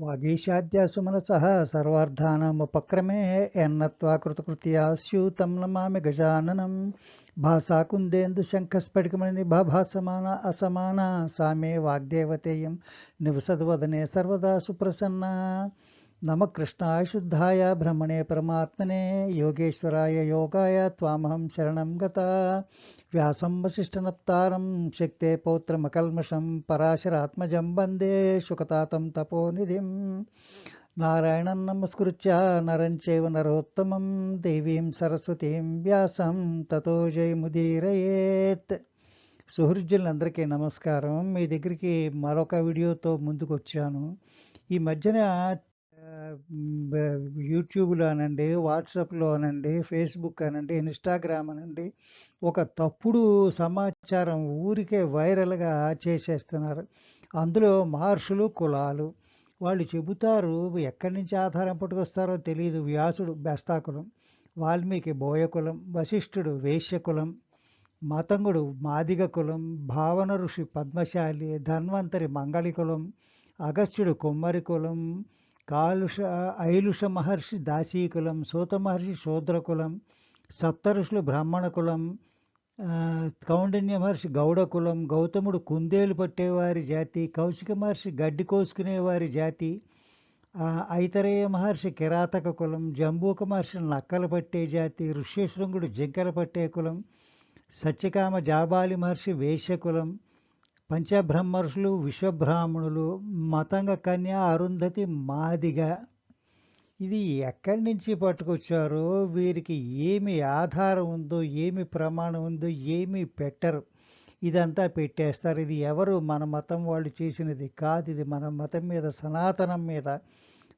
వాగీశాద్యాసుమనసः సర్వార్థానాముపక్రమే యన్నత్వా కృతకృత్యా స్యూతం నమామి గజాననం. భాసాకుందేందుశంఖస్ఫటికమణి భాసమాన అసమాన సామే వాగ్దేవతేయం. నివసద్వదనే సర్వదా సుప్రసన్న. నమ కృష్ణాయశుద్ధాయ బ్రహ్మణే పరమాత్మనే యోగేశ్వరాయ యోగాయ త్వామహం శరణం గత. వ్యాసం వశిష్టనప్తారం శక్తే పౌత్రమకల్మషం పరాశరాత్మజం వందే శుకతాతం తపోనిధిం. నారాయణం నమస్కృత్య నరం చైవ నరోత్తమం దేవీం సరస్వతీం వ్యాసం తతో జయముదీరయేత్ సుహృద్యులందరికీ నమస్కారం. మీ దగ్గరికి మరొక వీడియోతో ముందుకు వచ్చాను ఈ మధ్యన యూట్యూబ్లో అనండి వాట్సాప్లో అనండి ఫేస్బుక్ అనండి ఇన్స్టాగ్రామ్ అనండి ఒక తప్పుడు సమాచారం ఊరికే వైరల్గా చేసేస్తున్నారు. అందులో మహర్షులు కులాలు వాళ్ళు చెబుతారు ఎక్కడి నుంచి ఆధారం పట్టుకొస్తారో తెలియదు వ్యాసుడు బెస్తాకులం వాల్మీకి బోయకులం వశిష్ఠుడు వేశ్యకులం మతంగుడు మాదిగ కులం భావన ఋషి పద్మశాలి ధన్వంతరి మంగళికులం అగస్త్యుడు కొమ్మరి కులం కాలుష ఐలుష మహర్షి దాసీకులం సూత మహర్షి శూద్రకులం సప్తఋషులు బ్రాహ్మణ కులం కౌండిన్య మహర్షి గౌడ కులం గౌతముడు కుందేలు పట్టేవారి జాతి కౌశిక మహర్షి గడ్డి కోసుకునేవారి జాతి ఐతరేయ మహర్షి కిరాతక కులం జంబూక మహర్షి నక్కలు పట్టే జాతి ఋష్యశృంగుడు జింకలు పట్టే కులం సత్యకామ జాబాలి మహర్షి వేశ్య కులం పంచబ్రహ్మర్షులు విశ్వబ్రాహ్మణులు మతంగ కన్య అరుంధతి మాదిగ. ఇది ఎక్కడి నుంచి పట్టుకొచ్చారో వీరికి ఏమి ఆధారం ఉందో ఏమి ప్రమాణం ఉందో ఏమి పెట్టరు. ఇదంతా పెట్టేస్తారు. ఇది ఎవరు? మన మతం వాళ్ళు చేసినది కాదు. ఇది మన మతం మీద సనాతనం మీద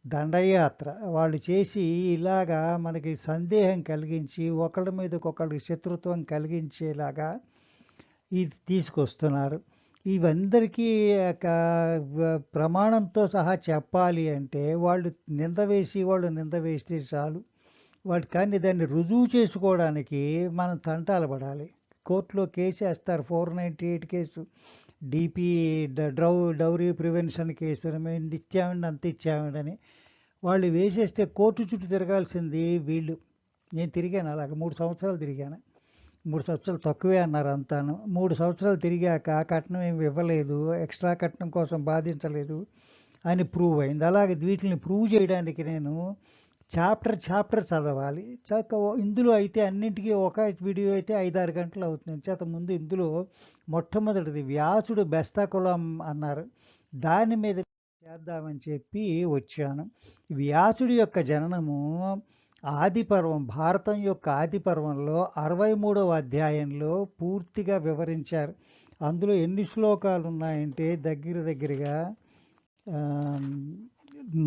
దండయాత్ర. వాళ్ళు చేసి ఇలాగా మనకి సందేహం కలిగించి ఒకళ్ళ మీదకొకళ్ళకి శత్రుత్వం కలిగించేలాగా ఇది తీసుకొస్తున్నారు. ఇవందరికీ ప్రమాణంతో సహా చెప్పాలి అంటే వాళ్ళు నింద వేసి వాళ్ళు నింద వేస్తే చాలు. వాటి కానీ దాన్ని రుజువు చేసుకోవడానికి మనం తంటాలు పడాలి. కోర్టులో కేసు వేస్తారు four ninety eight case. DP డ్రౌ dowry prevention case మేము ఇచ్చామండి అంత ఇచ్చామండి వాళ్ళు వేసేస్తే కోర్టు చుట్టూ తిరగాల్సింది వీళ్ళు. నేను తిరిగాను అలాగ మూడు సంవత్సరాలు తిరిగాను. మూడు సంవత్సరాలు తక్కువే అన్నారు అంతాను. మూడు సంవత్సరాలు తిరిగాక కట్నం ఏమి ఇవ్వలేదు ఎక్స్ట్రా కట్నం కోసం బాధించలేదు అని ప్రూవ్ అయింది. అలాగే వీటిని ప్రూవ్ చేయడానికి నేను చాప్టర్ చాప్టర్ చదవాలి. చక్క ఇందులో అయితే అన్నింటికీ ఒక వీడియో అయితే ఐదారు గంటలు అవుతుంది. చేత ముందు ఇందులో మొట్టమొదటిది వ్యాసుడు బెస్తాకులం అన్నారు. దాని మీద చేద్దామని చెప్పి వచ్చాను. వ్యాసుడి యొక్క జననము ఆదిపర్వం భారతం యొక్క ఆదిపర్వంలో అరవై మూడవ అధ్యాయంలో పూర్తిగా వివరించారు. అందులో ఎన్ని శ్లోకాలు ఉన్నాయంటే దగ్గర దగ్గరగా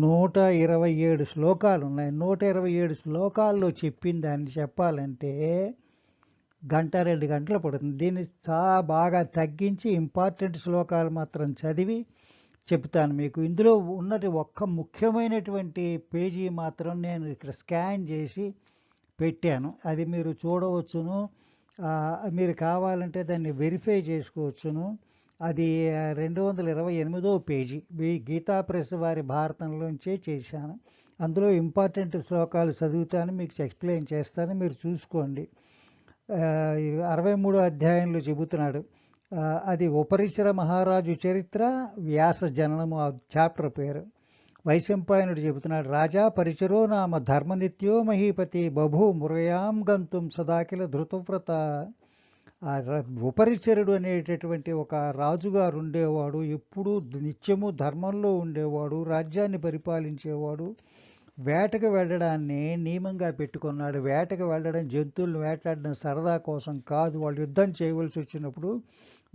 నూట ఇరవై ఏడు శ్లోకాలు ఉన్నాయి నూట ఇరవై ఏడు శ్లోకాల్లో చెప్పిన దాన్ని చెప్పాలంటే గంట రెండు గంటలు పడుతుంది. దీన్ని చాలా బాగా తగ్గించి ఇంపార్టెంట్ శ్లోకాలు మాత్రం చదివి చెప్తాను మీకు. ఇందులో ఉన్నది ఒక్క ముఖ్యమైనటువంటి పేజీ మాత్రం నేను ఇక్కడ స్కాన్ చేసి పెట్టాను. అది మీరు చూడవచ్చును. మీరు కావాలంటే దాన్ని వెరిఫై చేసుకోవచ్చును. అది రెండు వందల ఇరవై ఎనిమిదో పేజీ. గీతా ప్రెస్ వారి భారతంలోంచే చేశాను. అందులో ఇంపార్టెంట్ శ్లోకాలు చదువుతాను మీకు ఎక్స్ప్లెయిన్ చేస్తాను మీరు చూసుకోండి. అరవై మూడో అధ్యాయంలో చెబుతున్నాడు. అది ఉపరిచర మహారాజు చరిత్ర వ్యాస జననము ఆ చాప్టర్ పేరు. వైశంపాయనుడు చెబుతున్నాడు రాజా పరిచరో నామ ధర్మనిత్యో మహీపతి బభూ మురయాం గంతుం సదాకిల ధృతవ్రత. ఉపరిచరుడు అనేటటువంటి ఒక రాజుగారు ఉండేవాడు ఎప్పుడూ నిత్యము ధర్మంలో ఉండేవాడు రాజ్యాన్ని పరిపాలించేవాడు. వేటకు వెళ్ళడాన్ని నియమంగా పెట్టుకున్నాడు. వేటకు వెళ్ళడం జంతువులను వేటాడడం సరదా కోసం కాదు. వాళ్ళు యుద్ధం చేయవలసి వచ్చినప్పుడు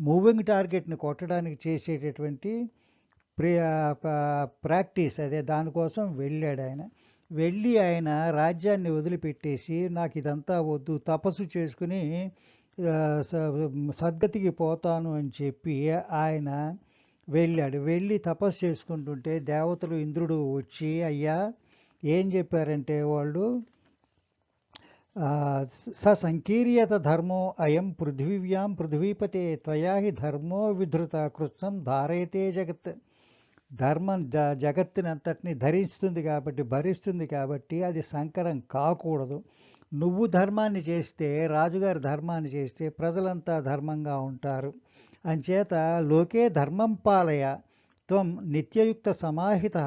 మూవింగ్ టార్గెట్ని కొట్టడానికి చేసేటటువంటి ప్రాక్టీస్ అదే దానికోసం వెళ్ళాడు ఆయన. వెళ్ళి ఆయన రాజ్యాన్ని వదిలిపెట్టేసి నాకు ఇదంతా వద్దు తపస్సు చేసుకుని సద్గతికి పోతాను అని చెప్పి ఆయన వెళ్ళాడు. వెళ్ళి తపస్సు చేసుకుంటుంటే దేవతలు ఇంద్రుడు వచ్చి అయ్యా ఏం చెప్పారంటే వాళ్ళు స సంకీర్యత ధర్మో అయం పృథివ్యాం పృథ్వీపతే త్వయా హి ధర్మో విధృత కృత్సం ధారయతే జగత్. ధర్మం జ జగత్తునంతటిని ధరిస్తుంది కాబట్టి భరిస్తుంది కాబట్టి అది సంకరం కాకూడదు. నువ్వు ధర్మాన్ని చేస్తే రాజుగారి ధర్మాన్ని చేస్తే ప్రజలంతా ధర్మంగా ఉంటారు. అంచేత లోకే ధర్మం పాలయ త్వం నిత్యయుక్త సమాహిత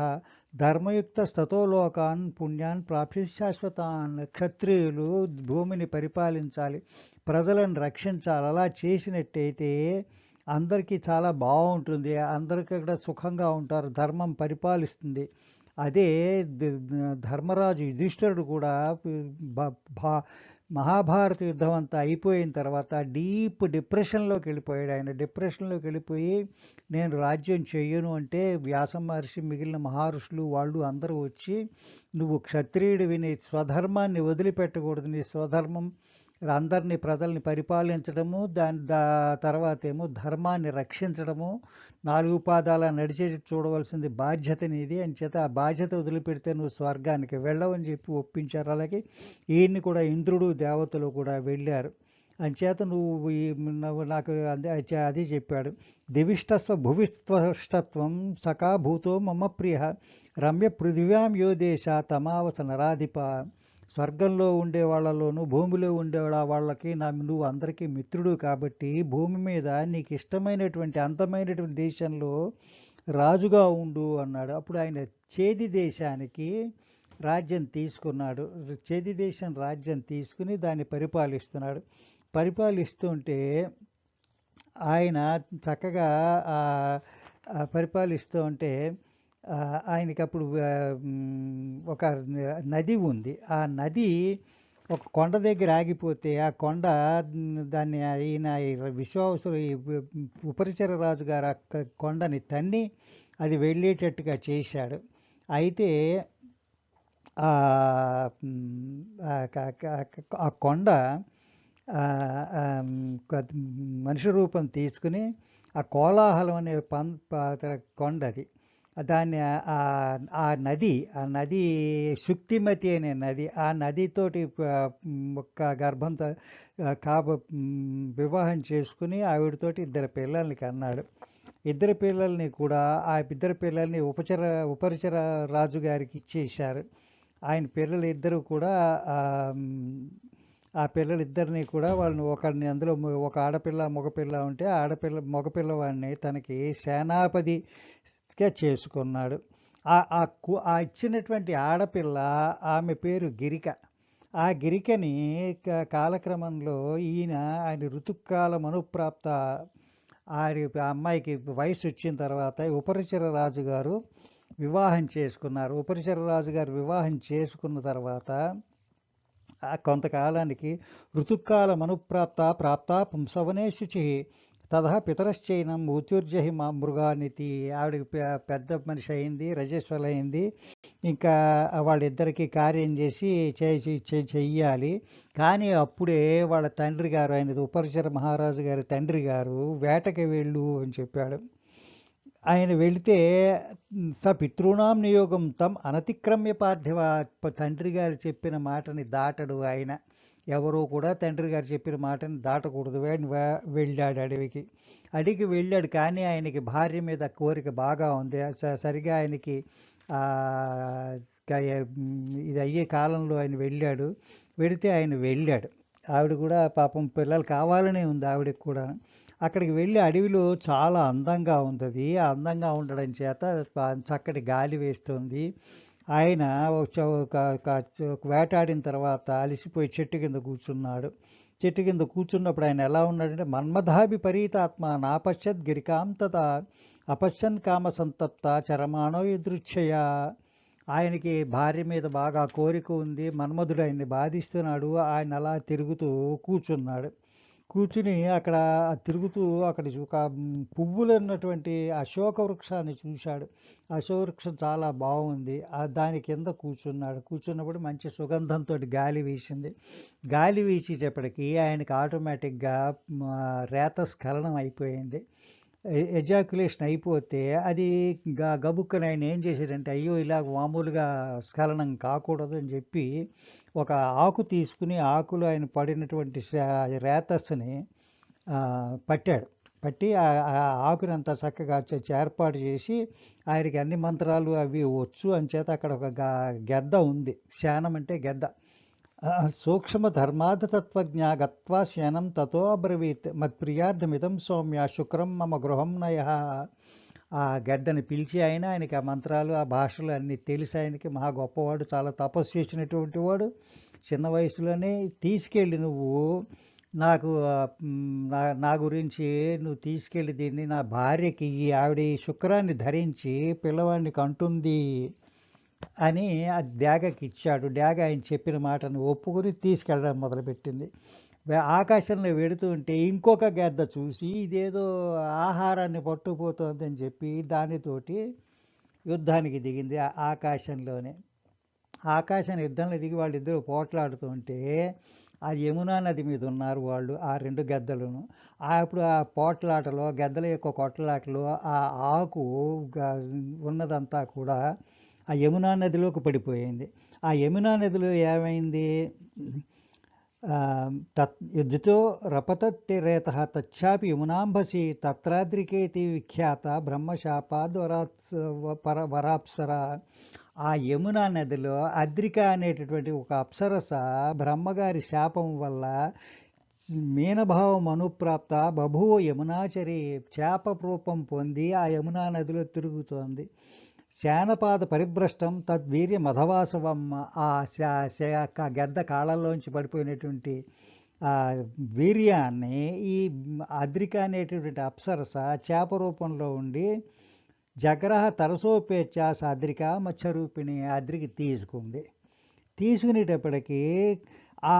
ధర్మయుక్త స్థతోలోకాన్ పుణ్యాన్ ప్రాప్తి శాశ్వతాన్ క్షత్రియులు భూమిని పరిపాలించాలి ప్రజలను రక్షించాలి. అలా చేసినట్టయితే అందరికీ చాలా బాగుంటుంది. అందరికీ అక్కడ సుఖంగా ఉంటారు ధర్మం పరిపాలిస్తుంది. అదే ధర్మరాజు యుధిష్ఠరుడు కూడా మహాభారత యుద్ధం అంతా అయిపోయిన తర్వాత డీప్ డిప్రెషన్లోకి వెళ్ళిపోయాడు ఆయన. డిప్రెషన్లోకి వెళ్ళిపోయి నేను రాజ్యం చెయ్యను అంటే వ్యాస మహర్షి మిగిలిన మహర్షులు వాళ్ళు అందరూ వచ్చి నువ్వు క్షత్రియుడివి నీ స్వధర్మాన్ని వదిలిపెట్టకూడదు నీ స్వధర్మం అందరినీ ప్రజల్ని పరిపాలించడము దాని దా తర్వాత ఏమో ధర్మాన్ని రక్షించడము నాలుగు పాదాల నడిచేటి చూడవలసింది బాధ్యత నీది అని చేత ఆ బాధ్యత వదిలిపెడితే నువ్వు స్వర్గానికి వెళ్ళవని చెప్పి ఒప్పించారు. అలాగే ఈయన్ని కూడా ఇంద్రుడు దేవతలు కూడా వెళ్ళారు. అంచేత నువ్వు ఈ నువ్వు నాకు అదే అది చెప్పాడు. దివిష్టస్వ భువిష్టత్వం సఖాభూతో మమ ప్రియ. రమ్య పృథివ్యాం యో దేశ తమావస నరాధిప. స్వర్గంలో ఉండే వాళ్ళలోనూ భూమిలో ఉండే వాళ్ళకి నా నువ్వు అందరికీ మిత్రుడు కాబట్టి భూమి మీద నీకు ఇష్టమైనటువంటి అంతమైనటువంటి దేశంలో రాజుగా ఉండు అన్నాడు. అప్పుడు ఆయన చేది దేశానికి రాజ్యం తీసుకున్నాడు. చేది దేశం రాజ్యం తీసుకుని దాన్ని పరిపాలిస్తున్నాడు. పరిపాలిస్తుంటే ఆయన చక్కగా పరిపాలిస్తూ ఉంటే ఆయనకి అప్పుడు ఒక నది ఉంది. ఆ నది ఒక కొండ దగ్గర ఆగిపోతే ఆ కొండ దాన్ని ఈయన ఈ విశ్వావసుడు ఉపరిచర రాజు గారు ఆ కొండని తన్ని అది వెళ్ళేటట్టుగా చేశాడు. అయితే ఆ ఆ కొండ మనిషి రూపం తీసుకుని ఆ కోలాహలం అనే పం కొండది. దాన్ని ఆ నది ఆ నది శుక్తిమతి అనే నది ఆ నదితోటి ఒక్క గర్భంతో కాబ వివాహం చేసుకుని ఆవిడతోటి ఇద్దరు పిల్లల్ని కన్నాడు. ఇద్దరు పిల్లల్ని కూడా ఆ ఇద్దరు పిల్లల్ని ఉపచర ఉపరిచర రాజు గారికి ఇచ్చేశారు. ఆయన పిల్లలు ఇద్దరు కూడా ఆ, పిల్లలిద్దరిని కూడా వాళ్ళని ఒకరిని అందులో ఒక ఆడపిల్ల మగపిల్ల ఉంటే ఆడపిల్ల మగపిల్లవాడిని తనకి సేనాపతి చేసుకున్నాడు. ఆ ఆ కు- ఆ ఇచ్చినటువంటి ఆడపిల్ల ఆమె పేరు గిరిక. ఆ గిరికని కాలక్రమంలో ఈయన ఆయన ఋతుకాల మనుప్రాప్త ఆయన ఆ అమ్మాయికి వయసు వచ్చిన తర్వాత ఉపరిచర రాజు గారు వివాహం చేసుకున్నారు. ఉపరిచర రాజు గారు వివాహం చేసుకున్న తర్వాత ఆ కొంతకాలానికి ఋతుకాల మనుప్రాప్త ప్రాప్త పుంసవనే శుచి తదహా పితరశ్చైనం ఊత్యుర్జహి మా మృగానితి. ఆవిడకి పెద్ద మనిషి అయింది రజేశ్వరులు అయింది ఇంకా వాళ్ళిద్దరికీ కార్యం చేసి చే- చెయ్యాలి కానీ అప్పుడే వాళ్ళ తండ్రి గారు ఆయనది ఉపరిచర మహారాజు గారి తండ్రి గారు వేటకి వెళ్ళు అని చెప్పాడు. ఆయన వెళితే స పితృణాం నియోగం తమ్ అనతిక్రమ్య పార్థివ. తండ్రి గారు చెప్పిన మాటని దాటడు ఆయన. ఎవరూ కూడా తండ్రి గారు చెప్పిన మాటని దాటకూడదు. అని వెళ్ళాడు అడవికి. అడిగి వెళ్ళాడు కానీ ఆయనకి భార్య మీద కోరిక బాగా ఉంది. స- సరిగా ఆయనకి ఇది అయ్యే కాలంలో ఆయన వెళ్ళాడు. వెడితే ఆయన వెళ్ళాడు. ఆవిడ కూడా పాపం పిల్లలు కావాలనే ఉంది ఆవిడకి కూడా. అక్కడికి వెళ్ళి అడవిలో చాలా అందంగా ఉంది అది. అందంగా ఉండడం చేత చక్కటి గాలి వేస్తుంది. ఆయన ఒక ఒక వేటాడిన తర్వాత అలసిపోయి చెట్టు కింద కూర్చున్నాడు. చెట్టు కింద కూర్చున్నప్పుడు ఆయన ఎలా ఉన్నాడంటే మన్మధాభి పరీతాత్మ నాపశ్యత్ గిరికాంతత అపశ్యన్ కామ సంతప్త చరమాణో ఎదృచ్ఛయ ఆయనకి భార్య మీద బాగా కోరిక ఉంది. మన్మధుడు ఆయన్ని బాధిస్తున్నాడు. ఆయన అలా తిరుగుతూ కూర్చున్నాడు. కూర్చుని అక్కడ తిరుగుతూ అక్కడ ఒక పువ్వులు ఉన్నటువంటి అశోక వృక్షాన్ని చూశాడు. అశోక వృక్షం చాలా బాగుంది. దాని కింద కూర్చున్నాడు. కూర్చున్నప్పుడు మంచి సుగంధంతో గాలి వీసింది. గాలి వీసేటప్పటికీ ఆయనకి ఆటోమేటిక్గా రేత స్ఖలనం అయిపోయింది. ఎజాక్యులేషన్ అయిపోతే అది గ గబుక్కన ఆయన ఏం చేశాడంటే అయ్యో ఇలా మామూలుగా స్ఖలనం కాకూడదు అని చెప్పి ఒక ఆకు తీసుకుని ఆకులో ఆయన పడినటువంటి రేతస్సుని పట్టాడు. పట్టి ఆ- ఆ ఆకునంతా చక్కగా ఏర్పాటు చేసి ఆయనకి అన్ని మంత్రాలు అవి వచ్చు అని చేత అక్కడ ఒక గెద్ద ఉంది. శానం అంటే గెద్ద. ఆ, సూక్ష్మ ధర్మార్థతత్వజ్ఞా శయనం తతో అబ్రవీత్ మత్ప్రియార్థమిదం సౌమ్య శుక్రం మమ గృహం నయ ఆ గడ్డని పిలిచి ఆయన ఆయనకి ఆ మంత్రాలు ఆ భాషలు అన్నీ తెలిసి ఆయనకి మహా గొప్పవాడు చాలా తపస్సు చేసినటువంటి వాడు. చిన్న వయసులోనే తీసుకెళ్ళి నువ్వు నాకు నా నా గురించి నువ్వు తీసుకెళ్ళి దీన్ని నా భార్యకి ఈ ఆవిడ ఈ శుక్రాన్ని ధరించి పిల్లవాడిని కంటుంది. అని ఆ డ్యాగకి ఇచ్చాడు. డ్యాగ ఆయన చెప్పిన మాటను ఒప్పుకొని తీసుకెళ్ళడం మొదలుపెట్టింది. ఆకాశంలో వెడుతూ ఉంటే ఇంకొక గద్ద చూసి ఇదేదో ఆహారాన్ని పట్టుకుపోతోంది అని చెప్పి దానితోటి యుద్ధానికి దిగింది ఆ ఆకాశంలోనే. ఆకాశం యుద్ధంలో దిగి వాళ్ళిద్దరూ పోట్లాడుతూ ఉంటే ఆ యమునా నది మీద ఉన్నారు వాళ్ళు ఆ రెండు గద్దలను. అప్పుడు ఆ పోట్లాటలో గద్దల యొక్క కొట్లాటలో ఆ ఆకు ఉన్నదంతా కూడా ఆ యమునా నదిలోకి పడిపోయింది. ఆ యమునా నదిలో ఏమైంది? తత్ యుద్ధతో రపతత్తిరేత తచ్చాపి యమునాంబసి తత్రాద్రికేతి విఖ్యాత బ్రహ్మశాపాద్ వరాత్స పర వరాప్సర. ఆ యమునా నదిలో అద్రిక అనేటటువంటి ఒక అప్సరస బ్రహ్మగారి శాపం వల్ల మీనభావం అనుప్రాప్త బభువ యమునాచరి చేప రూపం పొంది ఆ యమునా నదిలో తిరుగుతోంది. శానపాద పరిభ్రష్టం తద్వీర్య మధవాసవం ఆ శా- గద్ద కాళ్ళల్లోంచి పడిపోయినటువంటి ఆ వీర్యాన్ని ఈ అద్రిక అనేటటువంటి అప్సరస చేప రూపంలో ఉండి జగ్రహ తరసోపేచ్ఛ అద్రిక మత్స్యరూపిణి అద్రికి తీసుకుంది. తీసుకునేటప్పటికీ ఆ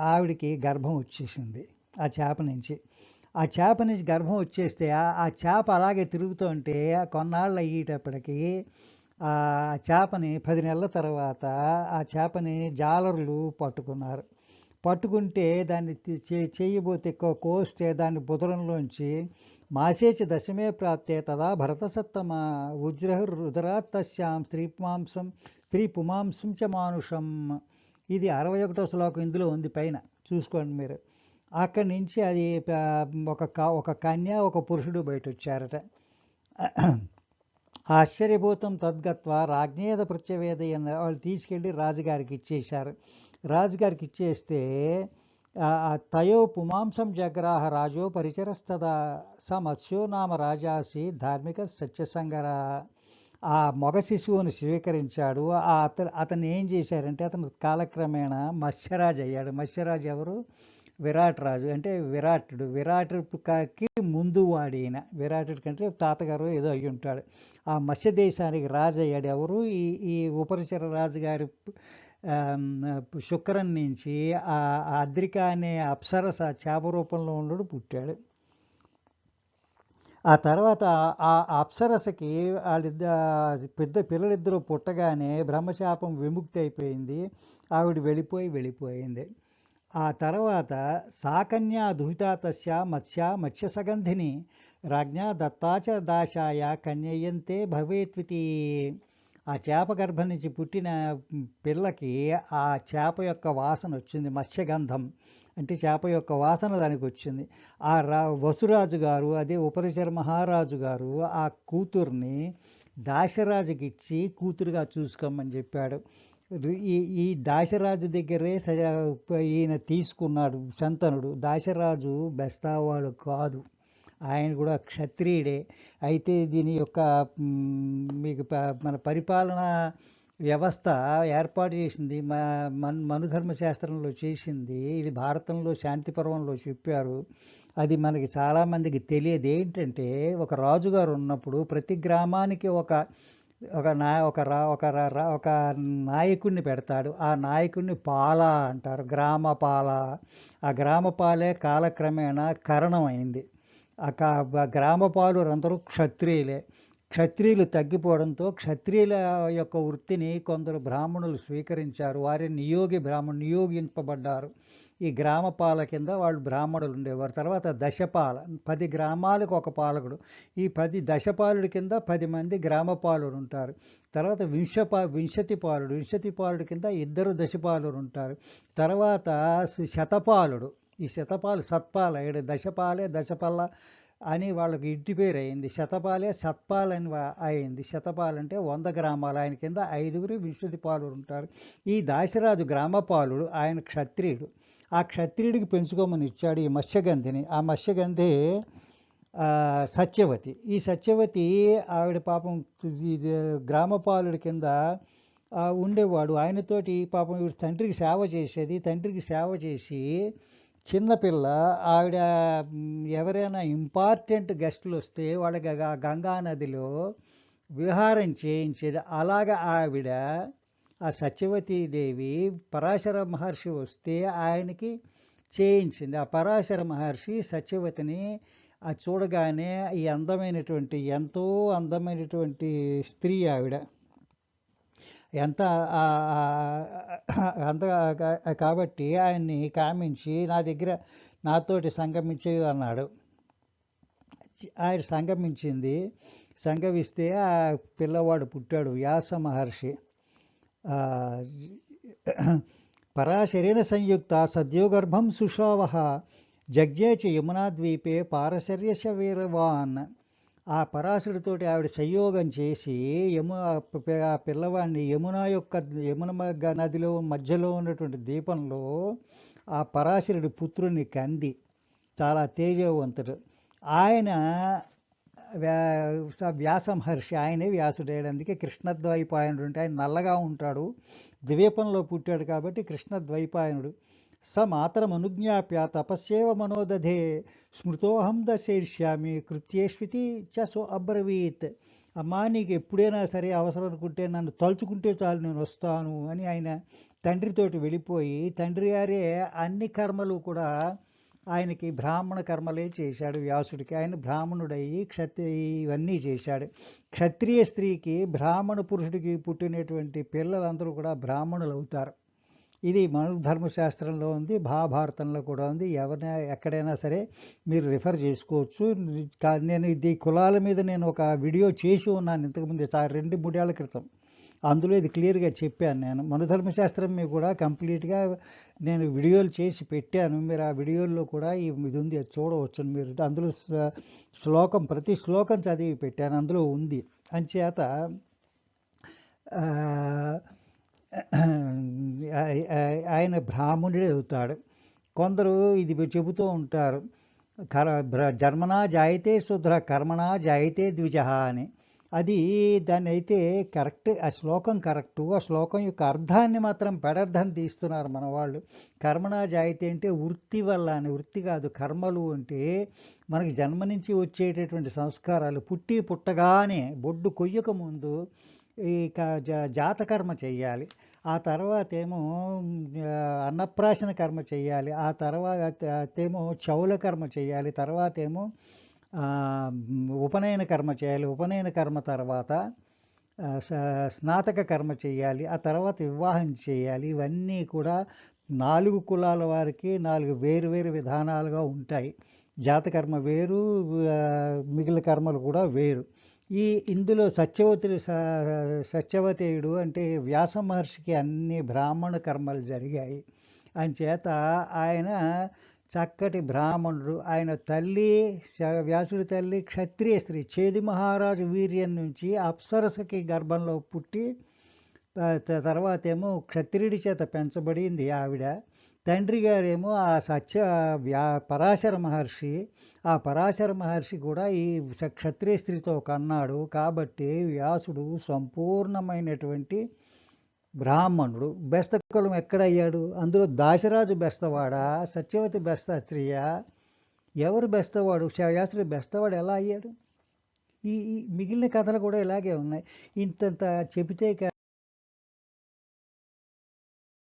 ఆవిడికి గర్భం వచ్చేసింది ఆ చేప నుంచి. ఆ చేప నుంచి గర్భం వచ్చేస్తే ఆ చేప అలాగే తిరుగుతూ ఉంటే ఆ కొన్నాళ్ళు అయ్యేటప్పటికి ఆ చేపని పది నెలల తర్వాత ఆ చేపని జాలరులు పట్టుకున్నారు. పట్టుకుంటే దాన్ని చేయబోతే ఎక్కువ కోస్తే దాన్ని బుదరంలోంచి మాసేచి దశమే ప్రాప్తే తదా భరతసత్తమ ఉజ్రహ రుదరాత్తస్యాం స్త్రీ పుమాంసం స్త్రీ పుమాంసం చ మానుషం. ఇది అరవై ఒకటో శ్లోకం ఇందులో ఉంది పైన. చూసుకోండి మీరు. అక్కడి నుంచి అది ఒక క- ఒక కన్య ఒక పురుషుడు బయట వచ్చారట ఆశ్చర్యభూతం తద్గత్వ రాజ్ఞేద ప్రత్యవేదయ్య వాళ్ళు తీసుకెళ్ళి రాజుగారికి ఇచ్చేశారు. రాజుగారికి ఇచ్చేస్తే తయో పుమాంసం జగ్రాహ రాజో పరిచరస్తదా స మత్స్యో నామ రాజాసి ధార్మిక సత్యసంగర. ఆ మగ శిశువును స్వీకరించాడు. ఆ అతను అతను ఏం చేశారంటే అతను కాలక్రమేణా మత్స్యరాజు అయ్యాడు మత్స్యరాజు ఎవరు? విరాట్ రాజు అంటే విరాటుడు. విరాటుకి ముందు వాడు ఈయన. విరాటుడి కంటే తాతగారు ఏదో అయి ఉంటాడు. ఆ మత్స్య దేశానికి రాజు అయ్యాడు ఎవరు? ఈ ఈ ఉపరిచర రాజుగారి శుక్రం నుంచి ఆ ఆ అద్రిక అనే అప్సరస చేప రూపంలో ఉండడు పుట్టాడు. ఆ తర్వాత ఆ అప్సరసకి వాళ్ళిద్ద పెద్ద పిల్లలిద్దరూ పుట్టగానే బ్రహ్మశాపం విముక్తి అయిపోయింది. ఆవిడ వెళ్ళిపోయి వెళ్ళిపోయింది. ఆ తర్వాత సాకన్యా దుహితాతస్య మత్స్య మత్స్యసగంధిని రాజ్ఞా దత్తాచ దాశాయ కన్యయంతే భవేత్వితి. ఆ చేప గర్భం నుంచి పుట్టిన పిల్లకి ఆ చేప యొక్క వాసన వచ్చింది మత్స్యగంధం. అంటే చేప యొక్క వాసన దానికి వచ్చింది. ఆ రా వసురాజు గారు అదే ఉపరిచర మహారాజు గారు ఆ కూతుర్ని దాశరాజుకి ఇచ్చి కూతురుగా చూసుకోమని చెప్పాడు. ఈ ఈ దాశరాజు దగ్గరే స- ఈయన తీసుకున్నాడు శంతనుడు దాశరాజు బెస్తావాడు కాదు. ఆయన కూడా క్షత్రియుడే. అయితే దీని యొక్క మీకు ప- మన పరిపాలన వ్యవస్థ ఏర్పాటు చేసింది. మా మన్ మనుధర్మ శాస్త్రంలో చేసింది. ఇది భారతంలో శాంతి పర్వంలో చెప్పారు. అది మనకి చాలామందికి తెలియదు. ఏంటంటే ఒక రాజుగారు ఉన్నప్పుడు ప్రతి గ్రామానికి ఒక ఒక నా ఒక రా ఒక రా- ఒక నాయకుడిని పెడతాడు. ఆ నాయకుడిని పాల అంటారు గ్రామపాల ఆ గ్రామపాలే కాలక్రమేణా కరణం అయింది ఆ కా- క్షత్రియులే. క్షత్రియులు తగ్గిపోవడంతో క్షత్రియుల యొక్క వృత్తిని కొందరు బ్రాహ్మణులు స్వీకరించారు. వారి నియోగి బ్రాహ్మణు నియోగింపబడ్డారు. ఈ గ్రామపాల కింద వాళ్ళు బ్రాహ్మణులు ఉండేవారు. తర్వాత దశపాల పది గ్రామాలకు ఒక పాలకుడు. ఈ పది దశపాలుడి కింద పది మంది గ్రామపాలుడు ఉంటారు. తర్వాత వింశపా వింశతి పాలుడు. వింశతి పాలుడి కింద ఇద్దరు దశపాలుడు ఉంటారు. తర్వాత శతపాలుడు. ఈ శతపాలు సత్పాల ఏడు దశపాలే దశపల్ల అని వాళ్ళకి ఇంటి పేరు అయింది. శతపాలే సత్పాల్ అని అయింది. శతపాల్ అంటే వంద గ్రామాలు. ఆయన కింద ఐదుగురు విశుద్ధి పాలు ఉంటారు. ఈ దాశరాజు గ్రామపాలుడు ఆయన క్షత్రియుడు. ఆ క్షత్రియుడికి పెంచుకోమని ఇచ్చాడు ఈ మత్స్యగంధిని. ఆ మత్స్యగంధి సత్యవతి. ఈ సత్యవతి ఆవిడ పాపం గ్రామపాలుడి కింద ఉండేవాడు. ఆయనతోటి పాపం ఈవిడ తండ్రికి సేవ చేసేది. తండ్రికి సేవ చేసి చిన్నపిల్ల ఆవిడ ఎవరైనా ఇంపార్టెంట్ గెస్టులు వస్తే వాళ్ళకి ఆ గంగా నదిలో విహారం చేయించేది. అలాగ ఆవిడ ఆ సత్యవతీదేవి పరాశర మహర్షి వస్తే ఆయనకి చేయించింది. ఆ పరాశర మహర్షి సత్యవతిని ఆ చూడగానే ఈ అందమైనటువంటి ఎంతో అందమైనటువంటి స్త్రీ ఆవిడ. ఎంత అంత కాబట్టి ఆయన్ని కామించి నా దగ్గర నాతోటి సంగమించే అన్నాడు. ఆయన సంగమించింది. సంగమిస్తే ఆ పిల్లవాడు పుట్టాడు వ్యాస మహర్షి. పరాశరేణ పరాశరీర సంయుక్త సద్యోగర్భం సుషావహ. జగ్జే చ యమునాద్వీపే పారశర్యశ వీరవాన్. ఆ పరాశరుడితోటి ఆవిడ సంయోగం చేసి యము ఆ పిల్లవాడిని యమున యొక్క యమున నదిలో మధ్యలో ఉన్నటువంటి దీపంలో ఆ పరాశరుడి పుత్రుని కంది. చాలా తేజవంతుడు. ఆయన వ్యా- స- వ్యాస మహర్షి ఆయనే వ్యాసుడేడు అందుకే కృష్ణద్వైపాయనుడు అంటే ఆయన నల్లగా ఉంటాడు. ద్వీపంలో పుట్టాడు కాబట్టి కృష్ణద్వైపాయనుడు. స మాత్రం అనుజ్ఞాప్య తపస్సేవ మనోదధే. స్మృతోహం దశేష్యామి కృత్యేష్వితి చ సో అబ్రవీత్. అమ్మా నీకు ఎప్పుడైనా సరే అవసరం అనుకుంటే నన్ను తలుచుకుంటే చాలు నేను వస్తాను అని ఆయన తండ్రితోటి వెళ్ళిపోయి తండ్రి గారే అన్ని కర్మలు కూడా ఆయనకి బ్రాహ్మణ కర్మలే చేశాడు వ్యాసుడికి. ఆయన బ్రాహ్మణుడయ్యి క్షత్రి ఇవన్నీ చేశాడు. క్షత్రియ స్త్రీకి బ్రాహ్మణ పురుషుడికి పుట్టినటువంటి పిల్లలందరూ కూడా బ్రాహ్మణులు అవుతారు ఇది మన ధర్మశాస్త్రంలో ఉంది మహాభారతంలో కూడా ఉంది. ఎవరైనా ఎక్కడైనా సరే మీరు రిఫర్ చేసుకోవచ్చు. నేను ఇది కులాల మీద నేను ఒక వీడియో చేసి ఉన్నాను ఇంతకుముందు రెండు మూడేళ్ళ క్రితం. అందులో ఇది క్లియర్గా చెప్పాను నేను. మనధర్మశాస్త్రం మీద కూడా కంప్లీట్గా నేను వీడియోలు చేసి పెట్టాను. మీరు ఆ వీడియోల్లో కూడా ఇది ఉంది అది చూడవచ్చు మీరు అందులో శ్లోకం ప్రతి శ్లోకం చదివి పెట్టాను. అందులో ఉంది. అంచేత ఆయన బ్రాహ్మణుడే అవుతాడు. కొందరు ఇది చెబుతూ ఉంటారు కర బ్ర- జన్మనా జాయితే శుద్ర కర్మణా జాయితే ద్విజ అని. అది దాన్ని అయితే కరెక్ట్ ఆ శ్లోకం కరెక్టు. ఆ శ్లోకం యొక్క అర్థాన్ని మాత్రం పెడర్థం తీస్తున్నారు మన వాళ్ళు. కర్మణా జాయితే అంటే వృత్తి వల్ల అని. వృత్తి కాదు కర్మలు అంటే మనకి జన్మ నుంచి వచ్చేటటువంటి సంస్కారాలు. పుట్టి పుట్టగానే బొడ్డు కొయ్యక ముందు ఈ క- జాతకర్మ చెయ్యాలి. ఆ తర్వాత ఏమో అన్నప్రాశన కర్మ చేయాలి ఆ తర్వాత ఏమో చౌల కర్మ చేయాలి తర్వాత ఏమో ఉపనయన కర్మ చేయాలి ఉపనయన కర్మ తర్వాత స్నాతక కర్మ చేయాలి ఆ తర్వాత వివాహం చేయాలి ఇవన్నీ కూడా నాలుగు కులాల వారికి నాలుగు వేరు వేరు విధానాలుగా ఉంటాయి. జాతకర్మ వేరు మిగిలిన కర్మలు కూడా వేరు. ఈ ఇందులో సత్యవతి స- సత్యవతేయుడు అంటే వ్యాస మహర్షికి అన్ని బ్రాహ్మణ కర్మలు జరిగాయి. అంచేత ఆయన చక్కటి బ్రాహ్మణుడు. ఆయన తల్లి శ- వ్యాసుడి తల్లి క్షత్రియ స్త్రీ. చేది మహారాజు వీర్యం నుంచి అప్సరసకి గర్భంలో పుట్టి తర్వాత ఏమో క్షత్రియుడి చేత పెంచబడింది ఆవిడ. తండ్రి గారేమో ఆ సత్య వ్యా పరాశర మహర్షి. ఆ పరాశర మహర్షి కూడా ఈ క్షత్రియ స్త్రీతో కన్నాడు. కాబట్టి వ్యాసుడు సంపూర్ణమైనటువంటి బ్రాహ్మణుడు బెస్తకులం ఎక్కడయ్యాడు? అందులో దాశరాజు బెస్తవాడా? సత్యవతి బెస్త ఎవరు బెస్తవాడు? శ- బెస్తవాడు ఎలా అయ్యాడు? ఈ మిగిలిన కథలు కూడా ఇలాగే ఉన్నాయి. ఇంతంత చెబితే